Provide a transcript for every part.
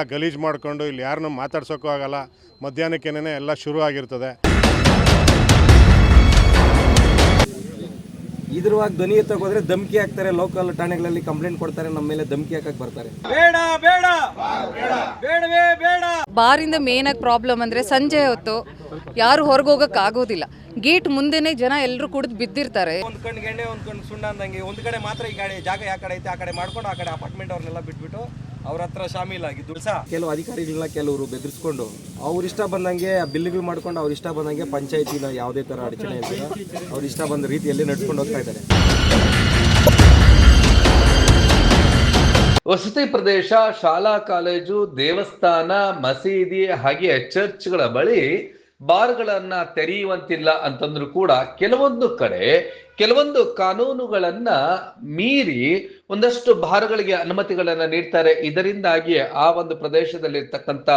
ಎಲ್ಲ ಗಲೀಜು ಮಾಡಿಕೊಂಡು ಇಲ್ಲಿ ಯಾರನ್ನೂ ಮಾತಾಡ್ಸೋಕ್ಕೂ ಆಗಲ್ಲ. ಮಧ್ಯಾಹ್ನಕ್ಕೇನೆ ಎಲ್ಲ ಶುರು ಆಗಿರ್ತದೆ. ಇದ್ರವಾಗಿ ಧ್ವನಿ ಎತ್ತಕ್ಕೆ ಹೋದ್ರೆ ಧಮಕಿ ಹಾಕ್ತಾರೆ ಲೋಕಲ್ ಠಾಣೆಗಳಲ್ಲಿ ಕಂಪ್ಲೇಂಟ್ ಕೊಡ್ತಾರೆ ನಮ್ಮ ಮೇಲೆ ಧಮಕಿ ಹಾಕಕ್ ಬರ್ತಾರೆ. ಬೇಡ ಬೇಡ. ಬೇಡವೇ ಬೇಡ. ಬಾರಿಂದ ಮೇನಾಗಿ ಪ್ರಾಬ್ಲಮ್ ಅಂದ್ರೆ ಸಂಜೆ ಹೊತ್ತು ಯಾರು ಹೊರಗೆ ಹೋಗಕ್ಕೆ ಆಗೋದಿಲ್ಲ. ಗೇಟ್ ಮುಂದೆನೆ ಜನ ಎಲ್ಲರೂ ಕುಡಿದು ಬಿದ್ದಿರ್ತಾರೆ. ಒಂದ್ ಕಣ್ಣಿಗೆ ಎಣ್ಣೆ ಒಂದ್ ಕಣ್ಣು ಸುಣ್ಣ ಅಂದಂಗೆ ಒಂದ್ ಕಡೆ ಮಾತ್ರ ಈ ಕಡೆ ಜಾಗ ಯಾಕಡೆ ಐತೆ ಆ ಕಡೆ ಮಾಡ್ಕೊಂಡು ಆ ಕಡೆ ಅಪಾರ್ಟ್ಮೆಂಟ್ ಅವ್ರನ್ನೆಲ್ಲ ಬಿಟ್ಬಿಟ್ಟು ಅವ್ರ ಹತ್ರ ಶಾಮೀಲಾಗಿದ್ದು ಸಹ ಕೆಲವು ಅಧಿಕಾರಿಗಳನ್ನ ಕೆಲವರು ಬೆದರಿಸ್ಕೊಂಡು ಅವ್ರ ಇಷ್ಟ ಬಂದಂಗೆ ಬಿಲ್ಗಳು ಮಾಡ್ಕೊಂಡು ಅವ್ರ ಇಷ್ಟ ಬಂದಂಗೆ ಪಂಚಾಯತಿನ ಯಾವುದೇ ತರ ಅಡಚಣೆ ಇಲ್ಲ ಅವ್ರ ಇಷ್ಟ ಬಂದ ರೀತಿಯಲ್ಲಿ ನಡ್ಕೊಂಡು ಹೋಗ್ತಾ ಇದ್ದಾರೆ. ವಸತಿ ಪ್ರದೇಶ ಶಾಲಾ ಕಾಲೇಜು ದೇವಸ್ಥಾನ ಮಸೀದಿ ಹಾಗೆ ಚರ್ಚ್ಗಳ ಬಳಿ ಬಾರ್ಗಳನ್ನ ತೆರೆಯುವಂತಿಲ್ಲ ಅಂತಂದ್ರೂ ಕೂಡ ಕೆಲವೊಂದು ಕಡೆ ಕೆಲವೊಂದು ಕಾನೂನುಗಳನ್ನ ಮೀರಿ ಒಂದಷ್ಟು ಬಾರ್ಗಳಿಗೆ ಅನುಮತಿಗಳನ್ನ ನೀಡ್ತಾರೆ. ಇದರಿಂದಾಗಿ ಆ ಒಂದು ಪ್ರದೇಶದಲ್ಲಿ ಪ್ರದೇಶದಲ್ಲಿರ್ತಕ್ಕಂಥ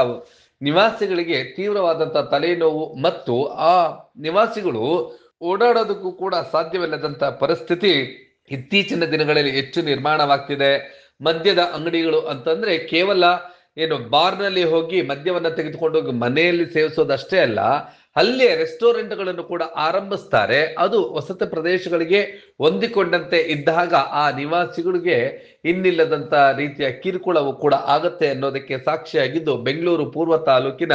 ನಿವಾಸಿಗಳಿಗೆ ತೀವ್ರವಾದಂತ ತಲೆನೋವು ಮತ್ತು ಆ ನಿವಾಸಿಗಳು ಓಡಾಡೋದಕ್ಕೂ ಕೂಡ ಸಾಧ್ಯವಿಲ್ಲದಂತ ಪರಿಸ್ಥಿತಿ ಇತ್ತೀಚಿನ ದಿನಗಳಲ್ಲಿ ಹೆಚ್ಚು ನಿರ್ಮಾಣವಾಗ್ತಿದೆ. ಮದ್ಯದ ಅಂಗಡಿಗಳು ಅಂತಂದ್ರೆ ಕೇವಲ ಏನು ಬಾರ್ನಲ್ಲಿ ಹೋಗಿ ಮದ್ಯವನ್ನು ತೆಗೆದುಕೊಂಡು ಹೋಗಿ ಮನೆಯಲ್ಲಿ ಸೇವಿಸೋದಷ್ಟೇ ಅಲ್ಲ, ಅಲ್ಲೇ ರೆಸ್ಟೋರೆಂಟ್ಗಳನ್ನು ಕೂಡ ಆರಂಭಿಸ್ತಾರೆ. ಅದು ವಸತಿ ಪ್ರದೇಶಗಳಿಗೆ ಹೊಂದಿಕೊಂಡಂತೆ ಇದ್ದಾಗ ಆ ನಿವಾಸಿಗಳಿಗೆ ಇನ್ನಿಲ್ಲದಂತ ರೀತಿಯ ಕಿರುಕುಳವು ಕೂಡ ಆಗತ್ತೆ ಅನ್ನೋದಕ್ಕೆ ಸಾಕ್ಷಿಯಾಗಿದ್ದು ಬೆಂಗಳೂರು ಪೂರ್ವ ತಾಲೂಕಿನ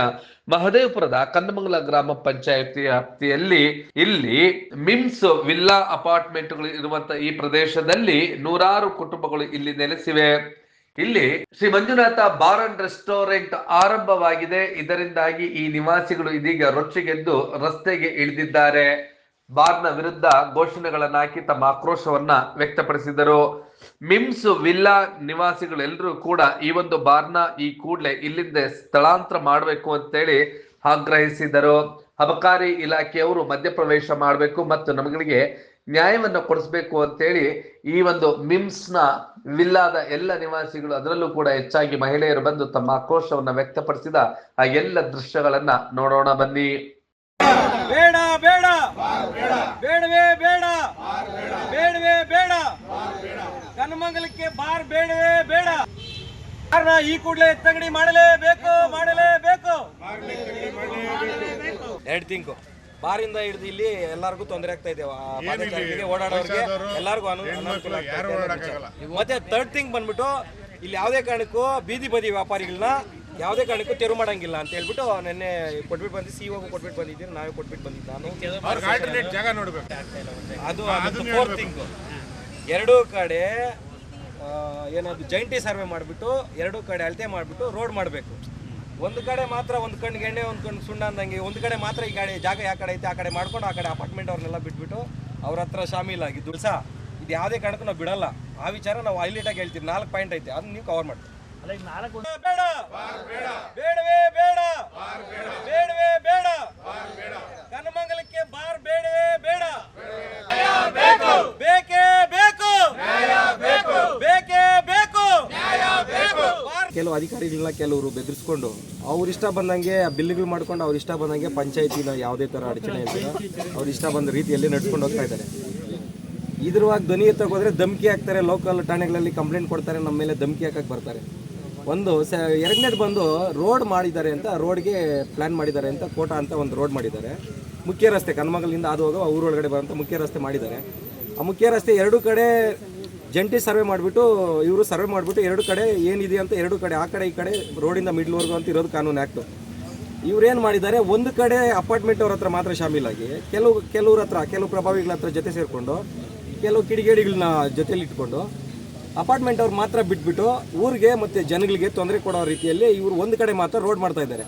ಮಹದೇವಪುರದ ಕನ್ನಮಂಗಲ ಗ್ರಾಮ ಪಂಚಾಯತಿ ವ್ಯಾಪ್ತಿಯಲ್ಲಿ ಇಲ್ಲಿ ಮಿಮ್ಸ್ ವಿಲ್ಲಾ ಅಪಾರ್ಟ್ಮೆಂಟ್ಗಳು ಇರುವಂತಹ ಈ ಪ್ರದೇಶದಲ್ಲಿ ನೂರಾರು ಕುಟುಂಬಗಳು ಇಲ್ಲಿ ನೆಲೆಸಿವೆ. ಇಲ್ಲಿ Shri Manjunatha bar and restaurant ಆರಂಭವಾಗಿದೆ. ಇದರಿಂದಾಗಿ ಈ ನಿವಾಸಿಗಳು ಇದೀಗ ರೊಚ್ಚಿಗೆದ್ದು ರಸ್ತೆಗೆ ಇಳಿದಿದ್ದಾರೆ. ಬಾರ್ನ ವಿರುದ್ಧ ಘೋಷಣೆಗಳನ್ನ ಹಾಕಿ ತಮ್ಮ ಆಕ್ರೋಶವನ್ನ ವ್ಯಕ್ತಪಡಿಸಿದರು. ಮಿಮ್ಸ್ ವಿಲ್ಲಾ ನಿವಾಸಿಗಳೆಲ್ಲರೂ ಕೂಡ ಈ ಒಂದು ಬಾರ್ನ ಈ ಕೂಡಲೇ ಇಲ್ಲಿಂದ ಸ್ಥಳಾಂತರ ಮಾಡಬೇಕು ಅಂತೇಳಿ ಆಗ್ರಹಿಸಿದರು. ಅಬಕಾರಿ ಇಲಾಖೆಯವರು ಮಧ್ಯಪ್ರವೇಶ ಮಾಡಬೇಕು ಮತ್ತು ನಮಗೆ ನ್ಯಾಯವನ್ನು ಕೊಡಿಸ್ಬೇಕು ಅಂತೇಳಿ ಈ ಒಂದು ಮಿಮ್ಸ್ನ ವಿಲ್ಲಾದ ಎಲ್ಲ ನಿವಾಸಿಗಳು ಅದರಲ್ಲೂ ಕೂಡ ಹೆಚ್ಚಾಗಿ ಮಹಿಳೆಯರು ಬಂದು ತಮ್ಮ ಆಕ್ರೋಶವನ್ನು ವ್ಯಕ್ತಪಡಿಸಿದ ಆ ಎಲ್ಲ ದೃಶ್ಯಗಳನ್ನ ನೋಡೋಣ ಬನ್ನಿ. ಬೇಡ ಬೇಡ. ಬೇಡವೇ ಬೇಡ. ಬೇಡವೇ ಬೇಡ. ಕನ್ನಮಂಗಲಕ್ಕೆ ಬಾರ್ ಬೇಡವೇ ಬೇಡ. ಬಾರ್ನ ಈ ಕೂಡಲೇ ಎತ್ತಂಗಡಿ ಮಾಡಲೇಬೇಕು ಮಾಡಲೇಬೇಕು. ಎರಡು ತಿಂಕು. ಬಾರಿಂದ ಹಿಡಿದು ಇಲ್ಲಿ ಎಲ್ಲರಿಗೂ ತೊಂದರೆ ಆಗ್ತಾ ಇದೆ. ಓಡಾಡೋರಿಗೆ ಎಲ್ಲರಿಗೂ ಅನು- ಅನುಕೂಲ ಮತ್ತೆ ಥರ್ಡ್ ಥಿಂಗ್ ಬಂದ್ಬಿಟ್ಟು ಇಲ್ಲಿ ಯಾವುದೇ ಕಾರಣಕ್ಕೂ ಬೀದಿ ಬದಿ ವ್ಯಾಪಾರಿಗಳನ್ನ ಯಾವುದೇ ಕಾರಣಕ್ಕೂ ತೆರು ಮಾಡಂಗಿಲ್ಲ ಅಂತ ಹೇಳ್ಬಿಟ್ಟು ನಿನ್ನೆ ಕೊಟ್ಬಿಟ್ಟು ಬಂದಿ ಸಿ ಹೋಗಿ ಕೊಟ್ಬಿಟ್ಟು ಬಂದಿದ್ದೀನಿ ನಾವೇ ಕೊಟ್ಬಿಟ್ಟು ಬಂದಿದ್ದು ನಾನು. ಜಾಗ ನೋಡಬೇಕು. ಅದು ಅದು ಫೋರ್ ಥಿಂಗ್ ಎರಡೂ ಕಡೆ ಏನಾದ್ರು ಏನದು ಜೈಂಟಿ ಸರ್ವೆ ಮಾಡಿಬಿಟ್ಟು ಎರಡೂ ಕಡೆ ಅಳತೆ ಮಾಡಿಬಿಟ್ಟು ರೋಡ್ ಮಾಡಬೇಕು. ಒಂದು ಕಡೆ ಮಾತ್ರ ಒಂದು ಕಣ್ಣಿಗೆ ಎಣ್ಣೆ ಒಂದು ಕಣ್ಣು ಸುಣ್ಣ ಅಂದಂಗೆ ಒಂದು ಕಡೆ ಮಾತ್ರ ಈ ಕಡೆ ಜಾಗ ಯಾವ ಕಡೆ ಐತೆ ಆ ಕಡೆ ಮಾಡ್ಕೊಂಡು ಆ ಕಡೆ ಅಪಾರ್ಟ್ಮೆಂಟ್ ಅವ್ರನ್ನೆಲ್ಲ ಬಿಟ್ಬಿಟ್ಟು ಅವ್ರ ಹತ್ರ ಶಾಮೀಲಾಗಿ ದುಡ್ಸ ಇದು ಯಾವುದೇ ಕಾರಣಕ್ಕೂ ನಾವು ಬಿಡಲ್ಲ. ಆ ವಿಚಾರ ನಾವು ಹೈಲೈಟ್ ಆಗಿ ಹೇಳ್ತೀವಿ. ನಾಲ್ಕು ಪಾಯಿಂಟ್ ಐತೆ. ಅದನ್ನ ನೀವು ಕವರ್ ಮಾಡಿ ಬೇಡ! ಬೇಡವೇ ಬೇಡ! ಬೇಡವೇ ಬೇಡ! ಕನಮಂಗಲಕ್ಕೆ ಬಾರ್ ಬೇಡವೇ ಬೇಡ! ಬೇಕೇ ಬೇಕು ಬಾರ್ ಕೆಲವು ಅಧಿಕಾರಿಗಳನ್ನ ಕೆಲವರು ಬೆದರಿಸ್ಕೊಂಡು ಅವ್ರ ಇಷ್ಟ ಬಂದಂಗೆ ಬಿಲ್ಗಳು ಮಾಡ್ಕೊಂಡು ಅವ್ರ ಇಷ್ಟ ಬಂದಂಗೆ ಪಂಚಾಯತಿನ ಯಾವುದೇ ಥರ ಅಡಚಣೆ ಇಲ್ಲ ಅವ್ರ ಇಷ್ಟ ಬಂದ ರೀತಿಯಲ್ಲಿ ನಡ್ಕೊಂಡು ಹೋಗ್ತಾ ಇದ್ದಾರೆ ಇದ್ರವಾಗಿ ಧ್ವನಿ ಎತ್ತಕ್ಕೆ ಹೋದ್ರೆ ಧಮಕಿ ಹಾಕ್ತಾರೆ ಲೋಕಲ್ ಠಾಣೆಗಳಲ್ಲಿ ಕಂಪ್ಲೇಂಟ್ ಕೊಡ್ತಾರೆ ನಮ್ಮ ಮೇಲೆ ಧಮಕಿ ಹಾಕಕ್ಕೆ ಬರ್ತಾರೆ. ಒಂದು ಸ, ಎರಡನೇದು ಬಂದು ರೋಡ್ ಮಾಡಿದ್ದಾರೆ ಅಂತ ರೋಡ್ಗೆ ಪ್ಲ್ಯಾನ್ ಮಾಡಿದ್ದಾರೆ ಅಂತ, ಕೋಟ ಅಂತ ಒಂದು ರೋಡ್ ಮಾಡಿದ್ದಾರೆ. ಮುಖ್ಯ ರಸ್ತೆ ಕನ್ಮಗಲಿಂದ ಅದು ಹೋಗೋ ಊರೊಳಗಡೆ ಬರುವಂಥ ಮುಖ್ಯ ರಸ್ತೆ ಮಾಡಿದ್ದಾರೆ. ಆ ಮುಖ್ಯ ರಸ್ತೆ ಎರಡೂ ಕಡೆ ಜಂಟಿ ಸರ್ವೆ ಮಾಡಿಬಿಟ್ಟು, ಇವರು ಸರ್ವೆ ಮಾಡಿಬಿಟ್ಟು ಎರಡು ಕಡೆ ಏನಿದೆ ಅಂತ ಎರಡು ಕಡೆ, ಆ ಕಡೆ ಈ ಕಡೆ ರೋಡಿಂದ ಮಿಡ್ಲ್ವರೆಗೂ ಅಂತ ಇರೋದು ಕಾನೂನು ಆ್ಯಕ್ಟು ಇವ್ರೇನು ಮಾಡಿದ್ದಾರೆ, ಒಂದು ಕಡೆ ಅಪಾರ್ಟ್ಮೆಂಟ್ ಅವ್ರ ಹತ್ರ ಮಾತ್ರ ಶಾಮೀಲಾಗಿ, ಕೆಲವು, ಕೆಲವ್ರ ಹತ್ರ, ಕೆಲವು ಪ್ರಭಾವಿಗಳ ಹತ್ರ ಜೊತೆ ಸೇರಿಕೊಂಡು, ಕೆಲವು ಕಿಡಿಗೇಡಿಗಳನ್ನ ಜೊತೆಲಿ ಇಟ್ಕೊಂಡು, ಅಪಾರ್ಟ್ಮೆಂಟ್ ಅವ್ರು ಮಾತ್ರ ಬಿಟ್ಬಿಟ್ಟು ಊರಿಗೆ ಮತ್ತು ಜನಗಳಿಗೆ ತೊಂದರೆ ಕೊಡೋ ರೀತಿಯಲ್ಲಿ ಇವರು ಒಂದು ಕಡೆ ಮಾತ್ರ ರೋಡ್ ಮಾಡ್ತಾ ಇದ್ದಾರೆ.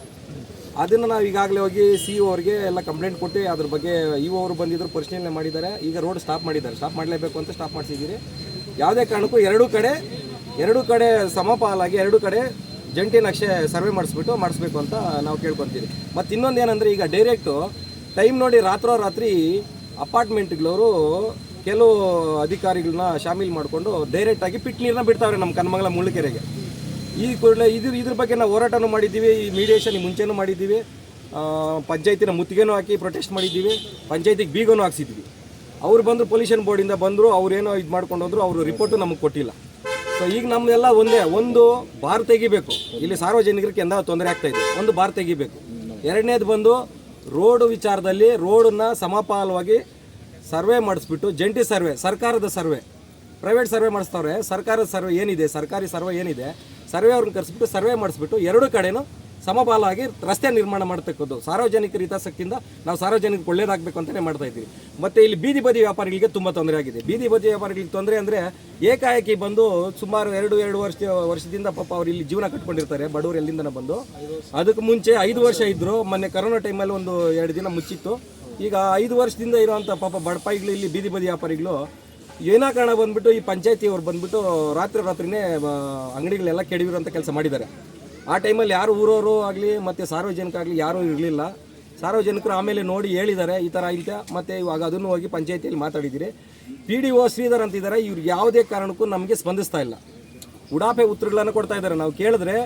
ಅದನ್ನು ನಾವು ಈಗಾಗಲೇ ಹೋಗಿ ಸಿ ಇ ಅವ್ರಿಗೆ ಎಲ್ಲ ಕಂಪ್ಲೇಂಟ್ ಕೊಟ್ಟು, ಅದ್ರ ಬಗ್ಗೆ ಇ ಒ ಅವರು ಬಂದಿದ್ದರು ಪರಿಶೀಲನೆ ಮಾಡಿದ್ದಾರೆ. ಈಗ ರೋಡ್ ಸ್ಟಾಪ್ ಮಾಡಿದ್ದಾರೆ. ಸ್ಟಾಪ್ ಮಾಡಲೇಬೇಕು ಅಂತ ಸ್ಟಾಪ್ ಮಾಡಿಸಿದ್ದೀರಿ ಯಾವುದೇ ಕಾರಣಕ್ಕೂ ಎರಡೂ ಕಡೆ ಎರಡೂ ಕಡೆ ಸಮಪಾಲಾಗಿ ಎರಡೂ ಕಡೆ ಜಂಟಿ ನಕ್ಷೆ ಸರ್ವೆ ಮಾಡಿಸ್ಬಿಟ್ಟು ಮಾಡಿಸ್ಬೇಕು ಅಂತ ನಾವು ಕೇಳ್ಕೊತೀವಿ ಮತ್ತು ಇನ್ನೊಂದು ಏನಂದರೆ ಈಗ ಡೈರೆಕ್ಟು ಟೈಮ್ ನೋಡಿ ರಾತ್ರೋ ರಾತ್ರಿ ಅಪಾರ್ಟ್ಮೆಂಟ್ಗಳವರು ಕೆಲವು ಅಧಿಕಾರಿಗಳನ್ನ ಶಾಮೀಲ್ ಮಾಡಿಕೊಂಡು ಡೈರೆಕ್ಟಾಗಿ ಪಿಟ್ ನೀರನ್ನ ಬಿಡ್ತಾವ್ರೆ ನಮ್ಮ ಕನ್ಮಂಗಲ ಮುಳ್ಳಕೆರೆಗೆ. ಈ ಕೂಡಲೇ ಇದ್ರ ಇದ್ರ ಬಗ್ಗೆ ನಾವು ಹೋರಾಟನೂ ಮಾಡಿದ್ದೀವಿ, ಈ ಮೀಡಿಯೇಷನ್ ಮುಂಚೆನೂ ಮಾಡಿದ್ದೀವಿ ಪಂಚಾಯತಿನ ಮುತ್ತಿಗೆನೂ ಹಾಕಿ ಪ್ರೊಟೆಸ್ಟ್ ಮಾಡಿದ್ದೀವಿ, ಪಂಚಾಯತಿಗೆ ಬೀಗನೂ ಹಾಕ್ಸಿದ್ವಿ. ಅವ್ರು ಬಂದರು ಪೊಲ್ಯೂಷನ್ ಬೋರ್ಡಿಂದ ಬಂದರು ಅವ್ರೇನೋ ಇದು ಮಾಡ್ಕೊಂಡು ಹೋದ್ರು, ಅವರು ರಿಪೋರ್ಟು ನಮಗೆ ಕೊಟ್ಟಿಲ್ಲ. ಸೊ ಈಗ ನಮ್ದೆಲ್ಲ ಒಂದೇ, ಒಂದು ಬಾರ್ ತೆಗಿಬೇಕು. ಇಲ್ಲಿ ಸಾರ್ವಜನಿಕರಿಗೆ ಎಂದ ತೊಂದರೆ ಆಗ್ತಾ ಇದೆ? ಒಂದು ಬಾರ್ ತೆಗಿಬೇಕು. ಎರಡನೇದು ಬಂದು ರೋಡ್ ವಿಚಾರದಲ್ಲಿ ರೋಡನ್ನ ಸಮಪಾಲವಾಗಿ ಸರ್ವೆ ಮಾಡಿಸ್ಬಿಟ್ಟು, ಜಂಟಿ ಸರ್ವೆ, ಸರ್ಕಾರದ ಸರ್ವೆ. ಪ್ರೈವೇಟ್ ಸರ್ವೆ ಮಾಡಿಸ್ತವ್ರೆ, ಸರ್ಕಾರದ ಸರ್ವೆ ಏನಿದೆ, ಸರ್ಕಾರಿ ಸರ್ವೆ ಏನಿದೆ, ಸರ್ವೆ ಅವ್ರನ್ನ ಕರೆಸ್ಬಿಟ್ಟು ಸರ್ವೆ ಮಾಡಿಸ್ಬಿಟ್ಟು ಎರಡು ಕಡೆನೂ ಸಮಪಾಲಾಗಿ ರಸ್ತೆ ನಿರ್ಮಾಣ ಮಾಡ್ತಕ್ಕದ್ದು. ಸಾರ್ವಜನಿಕರ ಹಿತಾಸಕ್ತಿಯಿಂದ ನಾವು ಸಾರ್ವಜನಿಕರಿಗೆ ಒಳ್ಳೇದಾಗಬೇಕು ಅಂತಲೇ ಮಾಡ್ತಾ ಇದ್ದೀವಿ. ಮತ್ತು ಇಲ್ಲಿ ಬೀದಿ ಬದಿ ವ್ಯಾಪಾರಿಗಳಿಗೆ ತುಂಬ ತೊಂದರೆ ಆಗಿದೆ. ಬೀದಿ ಬದಿ ವ್ಯಾಪಾರಿಗಳಿಗೆ ತೊಂದರೆ ಅಂದರೆ ಏಕಾಏಕಿ ಬಂದು ಸುಮಾರು ಎರಡು ಎರಡು ವರ್ಷ, ವರ್ಷದಿಂದ ಪಾಪ ಅವರು ಇಲ್ಲಿ ಜೀವನ ಕಟ್ಕೊಂಡಿರ್ತಾರೆ, ಬಡವರು ಎಲ್ಲಿಂದನ ಬಂದು. ಅದಕ್ಕೆ ಮುಂಚೆ ಐದು ವರ್ಷ ಇದ್ದರು ಮೊನ್ನೆ ಕರೋನಾ ಟೈಮಲ್ಲಿ ಒಂದು ಎರಡು ದಿನ ಮುಚ್ಚಿತ್ತು. ಈಗ ಐದು ವರ್ಷದಿಂದ ಇರುವಂಥ ಪಾಪ ಬಡಪಾಯಿಗಳು ಇಲ್ಲಿ ಬೀದಿ ಬದಿ ವ್ಯಾಪಾರಿಗಳು ಏನಾಕಾರಣ ಬಂದ್ಬಿಟ್ಟು ಈ ಪಂಚಾಯತಿ ಅವ್ರು ಬಂದ್ಬಿಟ್ಟು ರಾತ್ರಿ ರಾತ್ರಿನೇ ಅಂಗಡಿಗಳೆಲ್ಲ ಕೆಡವಿರುವಂಥ ಕೆಲಸ ಮಾಡಿದ್ದಾರೆ. ಆ ಟೈಮಲ್ಲಿ ಯಾರು ಊರವರು ಆಗಲಿ ಮತ್ತು ಸಾರ್ವಜನಿಕ ಆಗಲಿ ಯಾರೂ ಇರಲಿಲ್ಲ. ಸಾರ್ವಜನಿಕರು ಆಮೇಲೆ ನೋಡಿ ಹೇಳಿದ್ದಾರೆ, ಈ ಥರ ಇಂತ ಮತ್ತು ಇವಾಗ ಅದನ್ನು ಹೋಗಿ ಪಂಚಾಯತಿಯಲ್ಲಿ ಮಾತಾಡಿದ್ದೀರಿ. ಪಿ ಡಿ ಒ ಶ್ರೀಧರ್ ಅಂತಿದ್ದಾರೆ ಇವ್ರು ಯಾವುದೇ ಕಾರಣಕ್ಕೂ ನಮಗೆ ಸ್ಪಂದಿಸ್ತಾ ಇಲ್ಲ. ಉಡಾಪೆ ಉತ್ತರಗಳನ್ನು ಕೊಡ್ತಾ ಇದ್ದಾರೆ. ನಾವು ಕೇಳಿದ್ರೆ,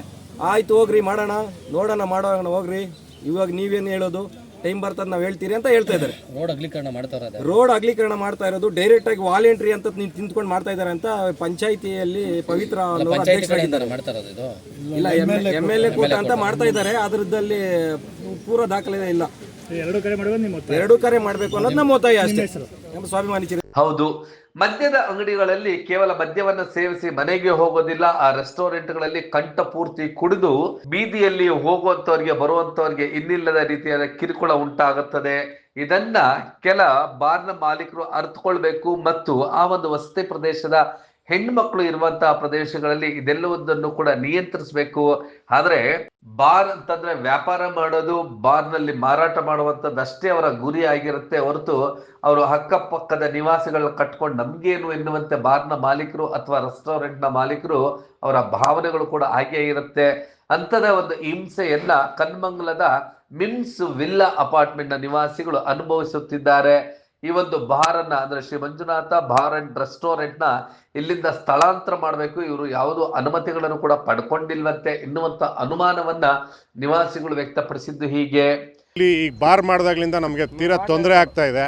ಆಯಿತು ಹೋಗ್ರಿ, ಮಾಡೋಣ, ನೋಡೋಣ, ಮಾಡೋಣ, ಹೋಗ್ರಿ. ಇವಾಗ ನೀವೇನು ಹೇಳೋದು? ಟೈಮ್ ಬರ್ತದೆ ನಾವು ಹೇಳ್ತೀರಿ ಅಂತ ಹೇಳ್ತಾ ಇದ್ದಾರೆ. ರೋಡ್ ಅಗಲೀಕರಣ ಇರೋದು. ರೋಡ್ ಅಗಲೀಕರಣ ಮಾಡ್ತಾ ಇರೋದು ಡೈರೆಕ್ಟ್ ಆಗಿ ವಾಲಂಟ್ರಿ ಅಂತ ನೀವು ತಿಂತ್ಕೊಂಡು ಮಾಡ್ತಾ ಇದ್ದಾರೆ ಅಂತ ಪಂಚಾಯಿತಿಯಲ್ಲಿ ಪವಿತ್ರ ಅನ್ನೋರು ಅಧ್ಯಕ್ಷರಾಗಿದ್ದಾರೆ ಮಾಡ್ತಾ ಇರೋದು ಇದು. ಇಲ್ಲ ಎಂ ಎಲ್ ಎ ಕೂಟ ಅಂತ ಮಾಡ್ತಾ ಇದ್ದಾರೆ ಅದರದ್ದಲ್ಲಿ ಪೂರ ದಾಖಲೆ ಇಲ್ಲ. ಎರಡು ಕರೆ ಮಾಡಬೇಕು ಅನ್ನೋದು ನಮ್ಮ ಒತ್ತಾಯ ಅಷ್ಟೇ. ನಮ್ಮ ಸ್ವಾಭಿಮಾನಿ ಹೌದು. ಮದ್ಯದ ಅಂಗಡಿಗಳಲ್ಲಿ ಕೇವಲ ಮದ್ಯವನ್ನ ಸೇವಿಸಿ ಮನೆಗೆ ಹೋಗೋದಿಲ್ಲ. ಆ ರೆಸ್ಟೋರೆಂಟ್ಗಳಲ್ಲಿ ಕಂಠಪೂರ್ತಿ ಕುಡಿದು ಬೀದಿಯಲ್ಲಿ ಹೋಗುವಂತವರಿಗೆ ಬರುವಂತವರಿಗೆ ಇನ್ನಿಲ್ಲದ ರೀತಿಯಾದ ಕಿರುಕುಳ ಉಂಟಾಗುತ್ತದೆ. ಇದನ್ನ ಕೆಲ ಬಾರ್ನ ಮಾಲೀಕರು ಅರ್ಥಕೊಳ್ಬೇಕು ಮತ್ತು ಆ ಒಂದು ವಸತಿ ಪ್ರದೇಶದ ಹೆಣ್ಮಕ್ಳು ಇರುವಂತಹ ಪ್ರದೇಶಗಳಲ್ಲಿ ಇದೆಲ್ಲವೊಂದನ್ನು ಕೂಡ ನಿಯಂತ್ರಿಸಬೇಕು. ಆದ್ರೆ ಬಾರ್ ಅಂತಂದ್ರೆ ವ್ಯಾಪಾರ ಮಾಡೋದು, ಬಾರ್ನಲ್ಲಿ ಮಾರಾಟ ಮಾಡುವಂಥದ್ದಷ್ಟೇ ಅವರ ಗುರಿ ಆಗಿರುತ್ತೆ ಹೊರತು ಅವರು ಅಕ್ಕಪಕ್ಕದ ನಿವಾಸಿಗಳನ್ನ ಕಟ್ಕೊಂಡು ನಮ್ಗೇನು ಎನ್ನುವಂತೆ ಬಾರ್ನ ಮಾಲೀಕರು ಅಥವಾ ರೆಸ್ಟೋರೆಂಟ್ನ ಮಾಲೀಕರು ಅವರ ಭಾವನೆಗಳು ಕೂಡ ಹಾಗೆ ಇರುತ್ತೆ. ಅಂತದ ಒಂದು ಹಿಂಸೆಯನ್ನ ಕನ್ಮಂಗ್ಲದ ಮಿಮ್ಸ್ ವಿಲ್ಲಾ ಅಪಾರ್ಟ್ಮೆಂಟ್ನ ನಿವಾಸಿಗಳು ಅನುಭವಿಸುತ್ತಿದ್ದಾರೆ. ಈ ಒಂದು ಬಾರನ್ನ ಅಂದ್ರೆ ಶ್ರೀ ಮಂಜುನಾಥ ಬಾರ್ ಅಂಡ್ ರೆಸ್ಟೋರೆಂಟ್ನ ಇಲ್ಲಿಂದ ಸ್ಥಳಾಂತರ ಮಾಡಬೇಕು. ಇವರು ಯಾವುದು ಅನುಮತಿಗಳನ್ನು ಕೂಡ ಪಡ್ಕೊಂಡಿಲ್ವಂತೆ ಎನ್ನುವಂತ ಅನುಮಾನವನ್ನ ನಿವಾಸಿಗಳು ವ್ಯಕ್ತಪಡಿಸಿದ್ದು ಹೀಗೆ. ಇಲ್ಲಿ ಈ ಬಾರ್ ಮಾಡಿದಾಗ್ಲಿಂದ ನಮಗೆ ತೀರಾ ತೊಂದರೆ ಆಗ್ತಾ ಇದೆ.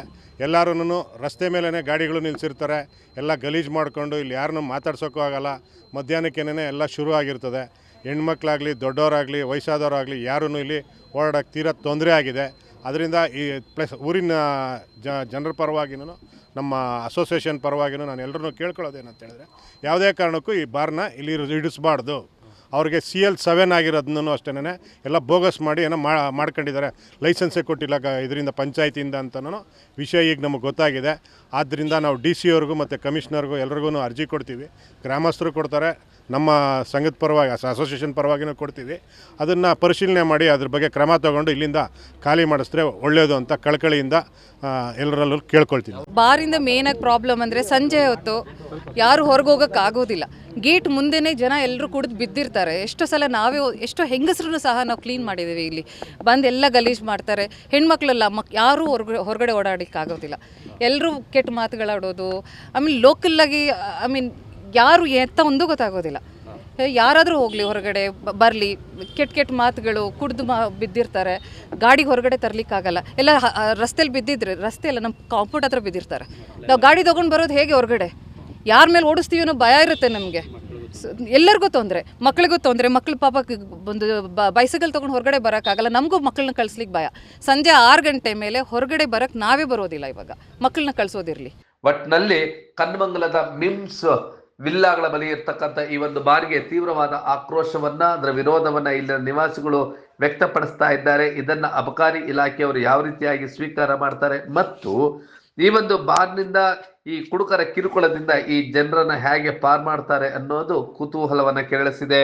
ಎಲ್ಲರೂ ರಸ್ತೆ ಮೇಲೇ ಗಾಡಿಗಳು ನಿಲ್ಲಿಸಿರ್ತಾರೆ ಎಲ್ಲ ಗಲೀಜು ಮಾಡಿಕೊಂಡು ಇಲ್ಲಿ ಯಾರನ್ನೂ ಮಾತಾಡ್ಸೋಕ್ಕೂ ಆಗಲ್ಲ. ಮಧ್ಯಾಹ್ನಕ್ಕೇನೆ ಎಲ್ಲ ಶುರು ಆಗಿರ್ತದೆ. ಹೆಣ್ಮಕ್ಳಾಗಲಿ ದೊಡ್ಡವರಾಗಲಿ ವಯಸ್ಸಾದವರಾಗಲಿ ಯಾರೂ ಇಲ್ಲಿ ಓಡಾಡೋಕ್ಕೆ ತೀರಾ ತೊಂದರೆ ಆಗಿದೆ. ಅದರಿಂದ ಈ ಪ್ಲಸ್ ಊರಿನ ಜನರ ಪರವಾಗಿನೂ, ನಮ್ಮ ಅಸೋಸಿಯೇಷನ್ ಪರವಾಗಿನೂ ನಾನು ಎಲ್ಲರನ್ನೂ ಕೇಳ್ಕೊಳ್ಳೋದೇನಂತ ಹೇಳಿದ್ರೆ, ಯಾವುದೇ ಕಾರಣಕ್ಕೂ ಈ ಬಾರ್ನ ಇಲ್ಲಿ ಇಡಿಸ್ಬಾರ್ದು. ಅವ್ರಿಗೆ ಸಿ ಎಲ್ ಸೆವೆನ್ ಆಗಿರೋದನ್ನು ಅಷ್ಟೇನೆ ಎಲ್ಲ ಬೋಗಸ್ ಮಾಡಿ ಏನೋ ಮಾಡ್ಕೊಂಡಿದ್ದಾರೆ. ಲೈಸೆನ್ಸೇ ಕೊಟ್ಟಿಲ್ಲ ಇದರಿಂದ ಪಂಚಾಯತಿಯಿಂದ ಅಂತನೂ ವಿಷಯ ಈಗ ನಮಗೆ ಗೊತ್ತಾಗಿದೆ. ಆದ್ದರಿಂದ ನಾವು ಡಿ ಸಿ ಅವ್ರಿಗೂ ಮತ್ತು ಕಮಿಷನರ್ಗೂ ಎಲ್ರಿಗೂ ಅರ್ಜಿ ಕೊಡ್ತೀವಿ. ಗ್ರಾಮಸ್ಥರು ಕೊಡ್ತಾರೆ. ನಮ್ಮ ಸಂಘದ ಪರವಾಗಿ ಅಸೋಸಿಯೇಷನ್ ಪರವಾಗಿನೂ ಕೊಡ್ತೀವಿ. ಅದನ್ನು ಪರಿಶೀಲನೆ ಮಾಡಿ, ಅದ್ರ ಬಗ್ಗೆ ಕ್ರಮ ತಗೊಂಡು ಇಲ್ಲಿಂದ ಖಾಲಿ ಮಾಡಿಸಿದ್ರೆ ಒಳ್ಳೆಯದು ಅಂತ ಕಳಕಳಿಯಿಂದ ಎಲ್ಲರಲ್ಲೂ ಕೇಳ್ಕೊಳ್ತೀವಿ ಬಾರಿಂದ ಮೇನಾಗಿ ಪ್ರಾಬ್ಲಮ್ ಅಂದರೆ ಸಂಜೆ ಹೊತ್ತು ಯಾರು ಹೊರಗೆ ಹೋಗೋಕೆ ಆಗೋದಿಲ್ಲ. ಗೇಟ್ ಮುಂದೆನೇ ಜನ ಎಲ್ಲರೂ ಕುಡಿದು ಬಿದ್ದಿರ್ತಾರೆ. ಎಷ್ಟೋ ಸಲ ನಾವೇ ಎಷ್ಟೋ ಹೆಂಗಸರು ಸಹ ನಾವು ಕ್ಲೀನ್ ಮಾಡಿದ್ದೀವಿ ಇಲ್ಲಿ. ಬಂದು ಎಲ್ಲ ಗಲೀಜು ಮಾಡ್ತಾರೆ. ಹೆಣ್ಮಕ್ಳೆಲ್ಲ ಮಕ್, ಯಾರೂ ಹೊರಗಡೆ ಹೊರಗಡೆ ಓಡಾಡಲಿಕ್ಕೆ ಆಗೋದಿಲ್ಲ ಎಲ್ಲರೂ ಕೆಟ್ಟ ಮಾತುಗಳಾಡೋದು. ಆಮೇಲೆ ಲೋಕಲ್ಲಾಗಿ ಐ ಮೀನ್ ಯಾರು ಎತ್ತ ಒಂದು ಗೊತ್ತಾಗೋದಿಲ್ಲ. ಯಾರಾದರೂ ಹೋಗಲಿ ಹೊರಗಡೆ ಬರಲಿ ಕೆಟ್ಟ ಕೆಟ್ಟ ಮಾತುಗಳು ಕುಡಿದು ಮಾ ಬಿದ್ದಿರ್ತಾರೆ. ಗಾಡಿಗೆ ಹೊರಗಡೆ ತರಲಿಕ್ಕಾಗಲ್ಲ. ಎಲ್ಲ ರಸ್ತೆಯಲ್ಲಿ ಬಿದ್ದಿದ್ರೆ ರಸ್ತೆ ಎಲ್ಲ ನಮ್ಮ ಕಾಂಪೌಂಡ್ ಹತ್ರ ಬಿದ್ದಿರ್ತಾರೆ. ನಾವು ಗಾಡಿ ತೊಗೊಂಡು ಬರೋದು ಹೇಗೆ ಹೊರಗಡೆ? ಯಾರ ಮೇಲೆ ಓಡಿಸ್ತೀವಿ ಅನ್ನೋ ಭಯ ಇರುತ್ತೆ ನಮಗೆ. ಎಲ್ಲರಿಗೂ ತೊಂದರೆ ಮಕ್ಳಿಗೂ ತೊಂದರೆ ಮಕ್ಳು ಪಾಪ ಒಂದು ಬೈಸಿಕಲ್ ತೊಗೊಂಡು ಹೊರಗಡೆ ಬರೋಕ್ಕಾಗಲ್ಲ. ನಮಗೂ ಮಕ್ಕಳನ್ನ ಕಳಿಸ್ಲಿಕ್ಕೆ ಭಯ. ಸಂಜೆ ಆರು ಗಂಟೆ ಮೇಲೆ ಹೊರಗಡೆ ಬರೋಕ್ಕೆ ನಾವೇ ಬರೋದಿಲ್ಲ ಇವಾಗ. ಮಕ್ಕಳನ್ನ ಕಳಿಸೋದಿರಲಿ. ಒಟ್ನಲ್ಲಿ ಕನ್ಮಂಗಲದ ಮಿಮ್ಸ್ ವಿಲ್ಲಾಗಳ ಬಳಿ ಇರ್ತಕ್ಕಂಥ ಈ ಒಂದು ಬಾರಿಗೆ ತೀವ್ರವಾದ ಆಕ್ರೋಶವನ್ನ, ಅದರ ವಿರೋಧವನ್ನ ಇಲ್ಲಿನ ನಿವಾಸಿಗಳು ವ್ಯಕ್ತಪಡಿಸ್ತಾ ಇದ್ದಾರೆ. ಇದನ್ನ ಅಬಕಾರಿ ಇಲಾಖೆಯವರು ಯಾವ ರೀತಿಯಾಗಿ ಸ್ವೀಕಾರ ಮಾಡ್ತಾರೆ ಮತ್ತು ಈ ಒಂದು ಬಾರ್ನಿಂದ ಈ ಕುಡುಕರ ಕಿರುಕುಳದಿಂದ ಈ ಜನರನ್ನ ಹೇಗೆ ಪಾರ್ ಮಾಡ್ತಾರೆ ಅನ್ನೋದು ಕುತೂಹಲವನ್ನ ಕೆರಳಿಸಿದೆ.